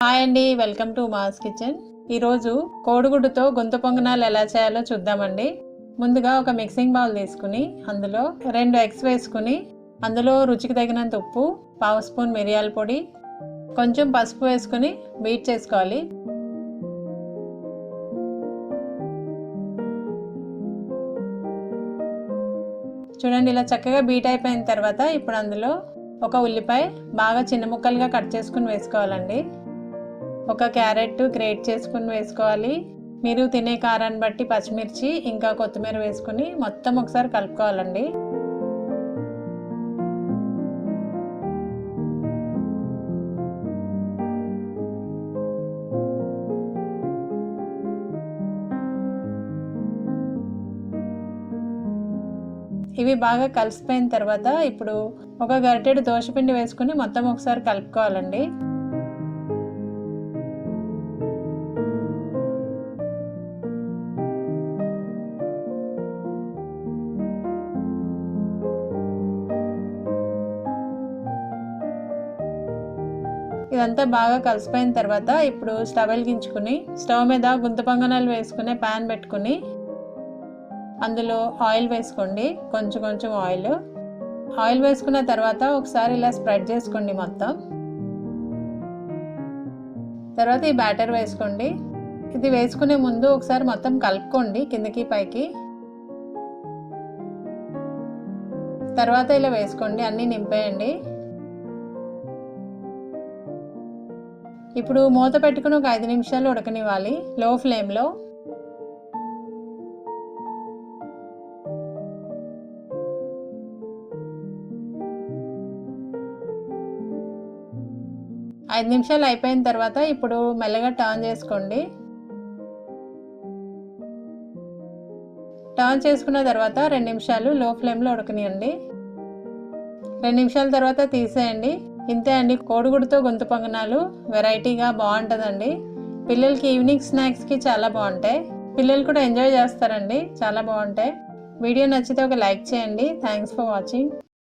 Hi అండి welcome to mass kitchen. ఈరోజు కోడిగుడ్డుతో గొంతు పొంగనాలు ఎలా చేయాలో చూద్దామండి. ముందుగా ఒక మిక్సింగ్ బౌల్ తీసుకుని అందులో రెండు ఎగ్స్ వేసుకుని అందులో రుచికి తగినంత ఉప్పు పావు స్పూన్ మిరియాల పొడి కొంచెం పసుపు వేసుకుని బీట్ చేసుకోవాలి. చూడండి ఇలా చక్కగా బీట్ అయిపోయిన తర్వాత ఇప్పుడు అందులో ఒక ఉల్లిపాయ బాగా చిన్న ముక్కలుగా కట్ చేసుకుని వేసుకోవాలండి. ఒక క్యారెట్ గ్రేట్ చేసుకుని వేసుకోవాలి. మీరు తినే కారాన్ని బట్టి పచ్చిమిర్చి ఇంకా కొత్తిమీర వేసుకుని మొత్తం ఒకసారి కలుపుకోవాలండి. ఇవి బాగా కలిసిపోయిన తర్వాత ఇప్పుడు ఒక గరిటెడు దోశపిండి వేసుకుని మొత్తం ఒకసారి కలుపుకోవాలండి. ఇదంతా బాగా కలిసిపోయిన తర్వాత ఇప్పుడు స్టవ్ వెలిగించుకుని స్టవ్ మీద గుంత పొంగనాలు వేసుకునే ప్యాన్ పెట్టుకుని అందులో ఆయిల్ వేసుకోండి. కొంచెం కొంచెం ఆయిల్. ఆయిల్ వేసుకున్న తర్వాత ఒకసారి ఇలా స్ప్రెడ్ చేసుకోండి మొత్తం. తర్వాత ఈ బ్యాటర్ వేసుకోండి. ఇది వేసుకునే ముందు ఒకసారి మొత్తం కలుపుకోండి కిందకి పైకి. తర్వాత ఇలా వేసుకోండి. అన్నీ నింపేయండి. ఇప్పుడు మూత పెట్టుకుని ఒక ఐదు నిమిషాలు ఉడకనివ్వాలి. లో ఫ్లేమ్లో. ఐదు నిమిషాలు అయిపోయిన తర్వాత ఇప్పుడు మెల్లగా టర్న్ చేసుకోండి. టర్న్ చేసుకున్న తర్వాత రెండు నిమిషాలు లో ఫ్లేమ్లో ఉడకనియండి. రెండు నిమిషాల తర్వాత తీసేయండి. ఇంతే అండి. కోడిగుడితో గొంతు పొంగనాలు వెరైటీగా బాగుంటుందండి. పిల్లలకి ఈవినింగ్ స్నాక్స్కి చాలా బాగుంటాయి. పిల్లలు కూడా ఎంజాయ్ చేస్తారండి. చాలా బాగుంటాయి. వీడియో నచ్చితే ఒక లైక్ చేయండి. Thanks for watching.